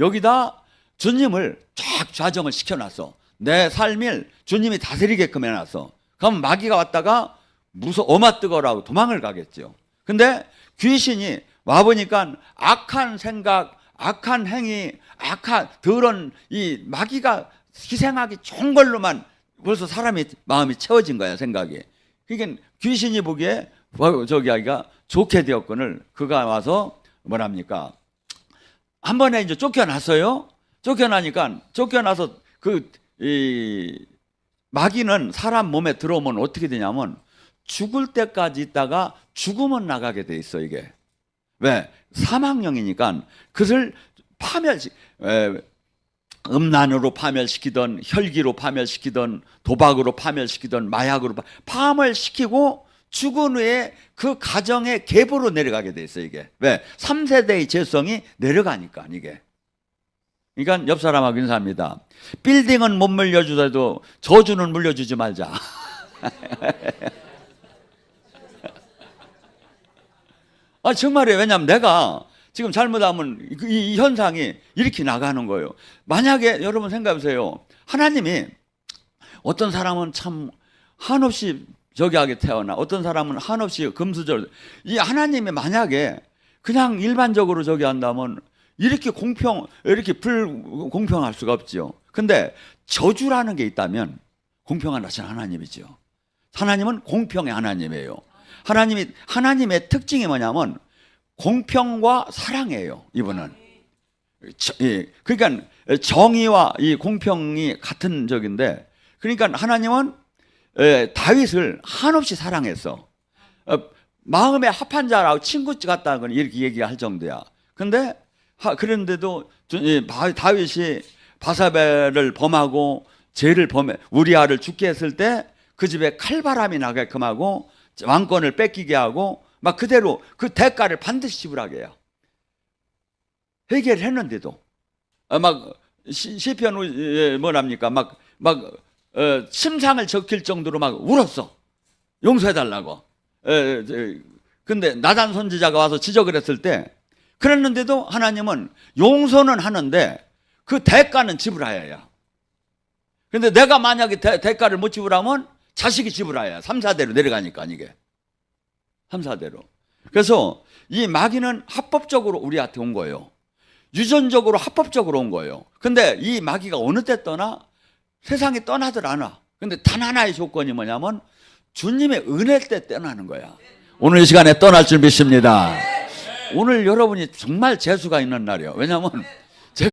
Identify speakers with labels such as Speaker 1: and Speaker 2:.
Speaker 1: 여기다 주님을 쫙 좌정을 시켜놨어. 내 삶을 주님이 다스리게끔 해놨어. 그럼 마귀가 왔다가 무서 어마 뜨거라고 도망을 가겠죠. 근데 귀신이 와 보니까 악한 생각, 악한 행위, 악한 더러운 이 마귀가 희생하기 좋은 걸로만 벌써 사람이 마음이 채워진 거야 생각이. 그러니까 귀신이 보기에 뭐 저기 아기가 좋게 되었건을 그가 와서 뭐랍니까? 한 번에 이제 쫓겨났어요. 쫓겨나니까 쫓겨나서 그 이 마귀는 사람 몸에 들어오면 어떻게 되냐면 죽을 때까지 있다가 죽으면 나가게 돼 있어 이게. 왜? 사망령이니까 그것을 파멸시 에, 음란으로 파멸시키던 혈기로 파멸시키던 도박으로 파멸시키던 마약으로 파- 파멸시키고 죽은 후에 그 가정의 계보로 내려가게 돼 있어 이게. 왜? 3세대의 재성이 내려가니까 이게. 그러니까 옆 사람하고 인사합니다. 빌딩은 못 물려주더라도 저주는 물려주지 말자. 아 정말이에요. 왜냐하면 내가 지금 잘못하면 이- 이, 이 현상이 이렇게 나가는 거예요. 만약에 여러분 생각해 보세요. 하나님이 어떤 사람은 참 한없이 저기하게 태어나 어떤 사람은 한없이 금수저 이 하나님이 만약에 그냥 일반적으로 저기 한다면 이렇게 공평 이렇게 불공평할 수가 없지요. 근데 저주라는 게 있다면 공평한 하신 하나님이죠. 하나님은 공평의 하나님이에요. 하나님이 하나님의 특징이 뭐냐면 공평과 사랑이에요. 이분은 저- 예, 그러니까 정의와 이 공평이 같은 적인데 그러니까 하나님은 에, 다윗을 한없이 사랑했어. 어, 마음에 합한 자라고 친구 같다는 건 이렇게 얘기할 정도야. 근데 하- 그런데도 다윗이 바사벨을 범하고 죄를 범해 우리아를 죽게 했을 때 그 집에 칼바람이 나게끔 하고 왕권을 뺏기게 하고 막 그대로 그 대가를 반드시 지불하게 해요. 해결을 했는데도 어, 막 시- 시편 우- 예, 뭐랍니까 막 막 어, 심상을 적힐 정도로 막 울었어. 용서해 달라고. 에, 저, 근데 나단 선지자가 와서 지적을 했을 때 그랬는데도 하나님은 용서는 하는데 그 대가는 지불해야 해요. 근데 내가 만약에 대, 대가를 못 지불하면 자식이 해. 3, 4대로 내려가니까 이게. 3, 4대로. 그래서 이 마귀는 합법적으로 우리한테 온 거예요. 유전적으로 합법적으로 온 거예요. 근데 이 마귀가 어느 때 떠나 세상에 떠나들 않아. 근데 단 하나의 조건이 뭐냐면 주님의 은혜 때 떠나는 거야. 오늘 이 시간에 떠날 줄 믿습니다. 오늘 여러분이 정말 재수가 있는 날이에요. 왜냐하면